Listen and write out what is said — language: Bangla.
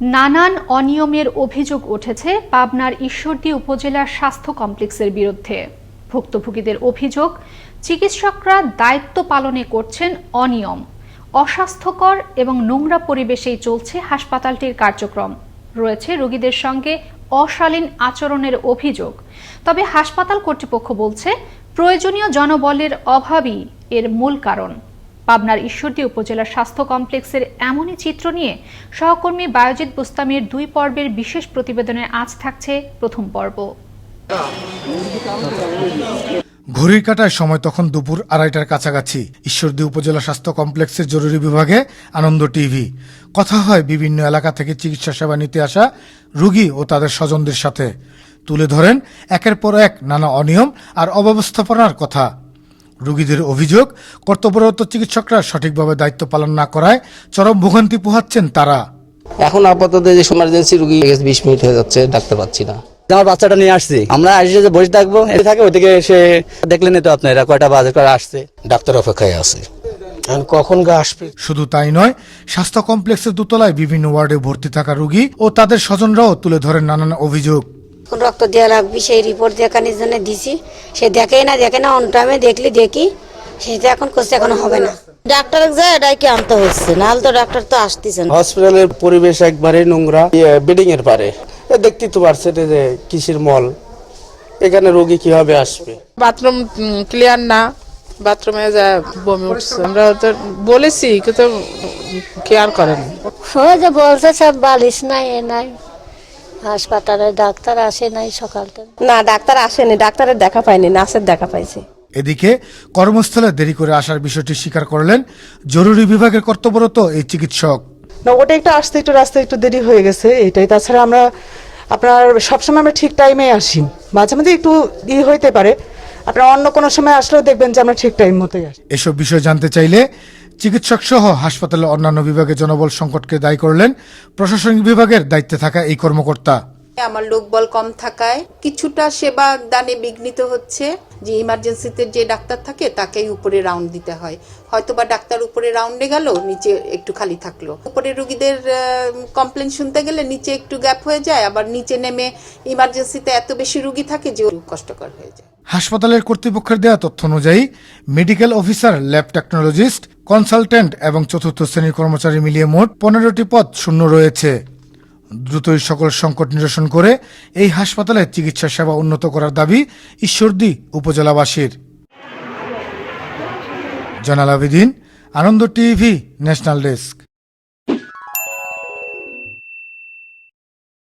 নানান অনিয়মের অভিযোগ উঠেছে পাবনার ঈশ্বরদী উপজেলার স্বাস্থ্য কমপ্লেক্সের বিরুদ্ধে। ভুক্তভোগীদের অভিযোগ, চিকিৎসকরা দায়িত্ব পালনে করছেন অনিয়ম, অস্বাস্থ্যকর এবং নোংরা পরিবেশেই চলছে হাসপাতালটির কার্যক্রম। রয়েছে রোগীদের সঙ্গে অশালীন আচরণের অভিযোগ। তবে হাসপাতাল কর্তৃপক্ষ বলছে, প্রয়োজনীয় জনবলের অভাবই এর মূল কারণ। পাবনার ঈশ্বরদী উপজেলা স্বাস্থ্য কমপ্লেক্সের এমনই চিত্র নিয়ে সহকর্মী বায়োজিৎ বুস্তামের দুই পর্বের বিশেষ প্রতিবেদনে আজ থাকছে প্রথম পর্ব। ঘড়ির কাটায় সময় তখন দুপুর আড়াইটার কাছাকাছি ঈশ্বরদী উপজেলা স্বাস্থ্য কমপ্লেক্সের জরুরি বিভাগে আনন্দ টিভি। কথা হয় বিভিন্ন এলাকা থেকে চিকিৎসা সেবা নিতে আসা রোগী ও তাদের স্বজনদের সাথে। তুলে ধরেন একের পর এক নানা অনিয়ম আর অব্যবস্থাপনার কথা। রোগীদের অভিযোগ কর্তব্যরত চিকিৎসকরা সঠিকভাবে দায়িত্ব পালন না করায় চরম ভোগান্তি পোহাচ্ছেন তারা। এখন আপাতত যে ইমার্জেন্সি রুগী বিশ মিনিট হয়ে যাচ্ছে ডাকতে পাচ্ছি না। আমার বাচ্চাটা নিয়ে আসছি। আমরা আসলে যে বসে থাকব এ থাকে ওইদিকে এসে দেখলেন তো আপনার এরা কয়টা বাজে করে আসছে। ডাক্তার অপেক্ষায় আছে। এখন কখন গা আসবে? শুধু তাই নয় স্বাস্থ্য কমপ্লেক্সের দোতলায় বিভিন্ন ওয়ার্ডে ভর্তি থাকা রোগী ও তাদের স্বজনরাও তুলে ধরেন নানান অভিযোগ। রক্ত দেওয়া লাগবে সেই রিপোর্ট দেখানোর জন্য দিছি। সে দেখেই না দেখে না অন টাইমে দেখলি দেখি সেটা এখন করছে এখন হবে না। ডাক্তার যায় আনতে হচ্ছে নাহলে তো ডাক্তার তো আসতেছে না হসপিটালের পরিবেশ একবারে নোংরা বিল্ডিং এর পারে। এ দেখতেই তো পারছেন এই যে কিসের মল। এখানে রোগী কীভাবে আসবে? বাথরুম ক্লিয়ার না বাথরুমে যা বমি উঠছে। আমরা তো বলেছি কিন্তু কেয়ার করেন। ওই যে বলছে সব বালিশ নাই এ নাই। হাসপাতালে ডাক্তার আসে নাই সকাল না ডাক্তার আসেনি ডাক্তারের দেখা পাইনি নার্সের দেখা পাইছি। এদিকে কর্মস্থলে দেরি করে আসার বিষয়টি স্বীকার করলেন জরুরি বিভাগের কর্তব্যরত এই চিকিৎসক। না ওটা একটু আসতে একটু রাস্তায় একটু দেরি হয়ে গেছে এটাই। তাছাড়া আমরা আপনার সবসময় আমরা ঠিক টাইমে আসি। মাঝে মাঝে একটু ই হইতে পারে। আপনার অন্য কোনো সময় আসলেও দেখবেন যে আমরা ঠিক টাইম মতোই আসি। এসব বিষয় জানতে চাইলে চিকিৎসক সহ হাসপাতালের অন্যান্য বিভাগে জনবল সংকটকে দায়ী করলেন প্রশাসনিক বিভাগের দায়িত্বে থাকা এই কর্মকর্তা। আমার লোকবল কম থাকায় কিছুটা সেবা দানে বিঘ্নিত হচ্ছে। যে ইমার্জেন্সিতে যে ডাক্তার থাকে তাকেই উপরে রাউন্ড দিতে হয়। হয়তো বা ডাক্তার উপরে রাউন্ডে গেল নিচে একটু খালি থাকল। উপরে রুগীদের কমপ্লেন শুনতে গেলে নিচে একটু গ্যাপ হয়ে যায় আবার নিচে নেমে ইমার্জেন্সিতে এত বেশি রুগী থাকে যে কষ্টকর হয়ে যায়। হাসপাতালের কর্তৃপক্ষের দেওয়া তথ্য অনুযায়ী medical officer lab technologist consultant এবং চতুর্থ শ্রেণির কর্মচারী মিলিয়ে মোট পনেরোটি পদ শূন্য রয়েছে। দ্রুতই সকল সংকট নিরসন করে এই হাসপাতালে চিকিৎসা সেবা উন্নত করার দাবি Ishwardi উপজেলাবাসীর। Zainal Abedin, Ananda TV, national desk.